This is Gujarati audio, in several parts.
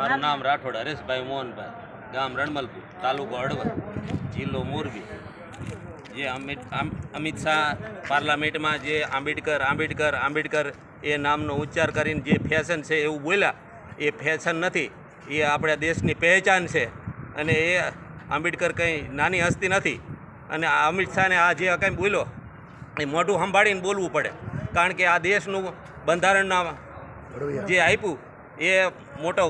મારું નામ રાઠોડ, હરેશભાઈ મોહનભાઈ, ગામ રણમલપુર, તાલુકો હળવદ, જિલ્લો મોરબી. જે અમિત અમિત શાહ પાર્લામેન્ટમાં જે આંબેડકર આંબેડકર આંબેડકર એ નામનો ઉચ્ચાર કરીને જે ફેશન છે એવું બોલ્યા, એ ફેશન નથી. એ આપણા દેશની પહેચાન છે. અને એ આંબેડકર કંઈ નાની હસ્તી નથી. અને અમિત શાહને આ જે કંઈ બોલ્યો, એ મોઢું સંભાળીને બોલવું પડે. કારણ કે આ દેશનું બંધારણના જે આપ્યું એ મોટો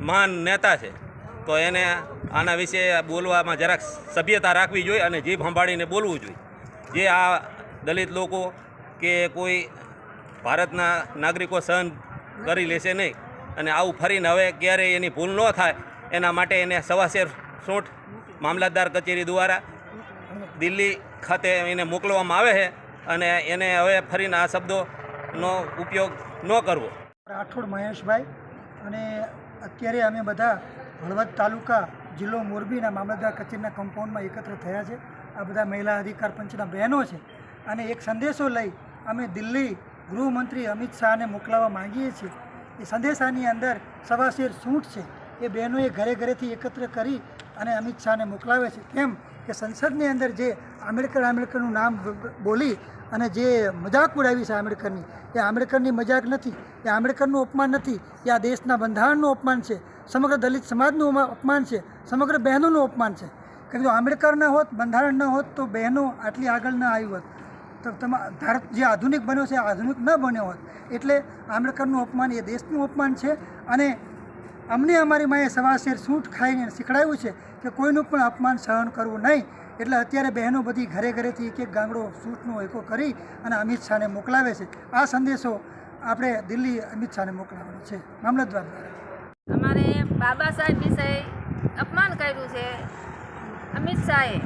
મહાન નેતા છે. તો એને આના વિશે બોલવામાં જરાક સભ્યતા રાખવી જોઈએ અને જીભ સંભાળીને બોલવું જોઈએ. જે આ દલિત લોકો કે કોઈ ભારતના નાગરિકો સહન કરી લેશે નહીં અને આવું ફરીને હવે ક્યારેય એની ભૂલ ન થાય, એના માટે એને સવાશેર સૂંઠ મામલતદાર કચેરી દ્વારા દિલ્હી ખાતે એને મોકલવામાં આવે છે અને એને હવે ફરીને આ શબ્દોનો ઉપયોગ ન કરવો. રાઠોડ મહેશભાઈ અને અત્યારે અમે બધા હળવદ તાલુકા જિલ્લો મોરબીના મામલતદાર કચેરીના કમ્પાઉન્ડમાં એકત્ર થયા છે. આ બધા મહિલા અધિકાર પંચના બહેનો છે અને એક સંદેશો લઈ અમે દિલ્હી ગૃહમંત્રી અમિત શાહને મોકલાવવા માંગીએ છીએ. એ સંદેશાની અંદર સવાશેર સૂંઠ છે. એ બહેનોએ ઘરે ઘરેથી એકત્ર કરી અને અમિત શાહને મોકલાવે છે. કેમ કે સંસદની અંદર જે આંબેડકર આંબેડકરનું નામ બોલી અને જે મજાક ઉડાવી છે આંબેડકરની, એ આંબેડકરની મજાક નથી, એ આંબેડકરનું અપમાન નથી, એ આ દેશના બંધારણનું અપમાન છે, સમગ્ર દલિત સમાજનું અપમાન છે, સમગ્ર બહેનોનું અપમાન છે. કારણ કે જો આંબેડકર ન હોત, બંધારણ ન હોત, તો બહેનો આટલી આગળ ન આવી હોત. તો તમા ભારત જે આધુનિક બન્યો છે, એ આધુનિક ન બન્યો હોત. એટલે આંબેડકરનું અપમાન એ દેશનું અપમાન છે અને અમને અમારી માએ સવાશેર સૂંઠ ખાઈને શીખડાવ્યું છે કે કોઈનું પણ અપમાન સહન કરવું નહીં. એટલે અત્યારે બહેનો બધી ઘરે ઘરેથી એક એક ગાંગડો સૂંઠનો એકો કરી અને અમિત શાહને મોકલાવે છે. આ સંદેશો આપણે દિલ્હી અમિત શાહને મોકલાવવાનો છે. મામલતદાર દ્વારા. અમારે બાબા સાહેબ વિષય અપમાન કર્યું છે. અમિત શાહે.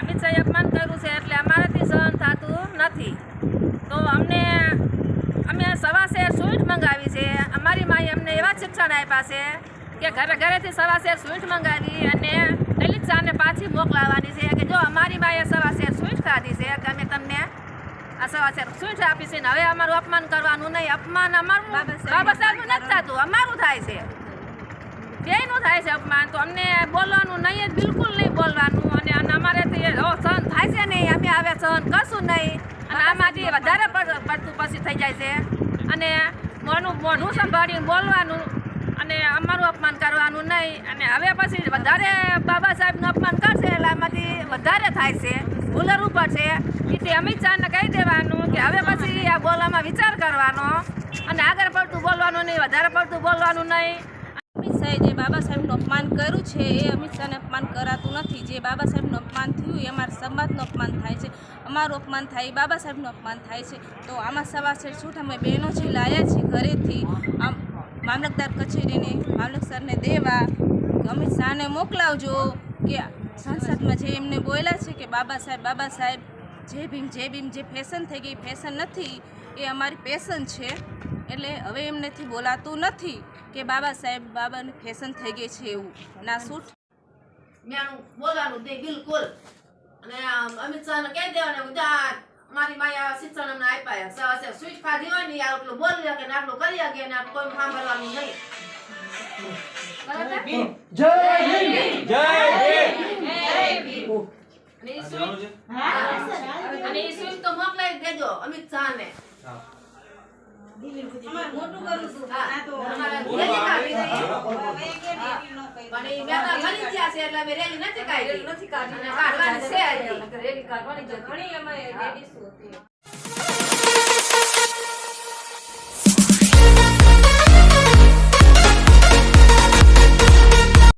અમિત શાહે અપમાન કર્યું છે એટલે અમારાથી સહન થતું નથી તો અમને અમે સવાશેર સ્વીટ મંગાવી છે અમારી માએ જ આપ્યા છે કે ઘરે ઘરેથી સવાશેર સ્વીટ મંગાવી અને દલિત શાહને પાછી મોકલાવવાની છે કે જો અમારી માએ સવાશેર સ્વીટ ખાધી છે કે અમે તમને આ સવાશેર સ્વીટ આપી છે ને હવે અમારું અપમાન કરવાનું નહીં. અપમાન અમારું બાબા સાહેબનું નથી થતું. અમારું થાય છે. બેયનું થાય છે અપમાન. તો અમને બોલવાનું નહીં જ બિલકુલ નહીં બોલવાનું. અને એ સહન થાય છે નહીં. અમે હવે સહન કરશું નહીં. અને આમાંથી વધારે પડતું પછી થઈ જાય છે. અને મોનું મોઢું સંભાળીને બોલવાનું. અને અમારું અપમાન કરવાનું નહીં. અને હવે પછી વધારે બાબા સાહેબનું અપમાન કરશે એટલે આમાંથી વધારે થાય છે. ભૂલર ઉપર છે. એટલે અમિત શાહને કહી દેવાનું કે હવે પછી આ બોલવામાં વિચાર કરવાનો. અને આગળ પડતું બોલવાનું નહીં, વધારે પડતું બોલવાનું નહીં. અમિત શાહે જે બાબા સાહેબનું અપમાન કર્યું છે, એ અમિત શાહને અપમાન કરાતું નથી. જે બાબા સાહેબનું અપમાન થયું, એ અમારા સમાજનું અપમાન થાય છે. અમારું અપમાન થાય બાબા સાહેબનું અપમાન થાય છે. તો આમાં સવાસેર છૂટ અમે બહેનો જે લાયા છીએ ઘરેથી? આમ મામલતદાર કચેરીને મામલતદારને દેવા અમિત શાહને મોકલાવજો કે સંસદમાં જે એમને બોલ્યા છે કે બાબા સાહેબ બાબા સાહેબ, જે ભીમ જે ભીમ, જે ફેશન થઈ ગઈ, ફેશન નથી, એ અમારી પેશન છે. એટલે હવે એમનેથી બોલાતું નથી કે બાબા સાહેબ, બાબાને ફેશન થઈ ગઈ છે એવું. ના, સૂટ. મેં બોલવાનું તે બિલકુલ. અને અમિત શાહને કહી દેવાનું મારી માયા શિક્ષણ અમને આપ્યા છે. સવાસે સ્વીટ ખાધી હોય ને યાર આટલું બોલી શકે ને આટલું કરી શકે ને આટલું કોઈ સાંભળવાનું નહીં. અને સ્વીટ તો મોકલાવી દેજો અમિત શાહને. મોટું કરું છું. હા. પણ બે તો મરી ગયા છે એટલે અમે રેલી નથી કાઢી. અને કાઢવાની છે હજી. ઘણી અમારે લેડીઝ હતી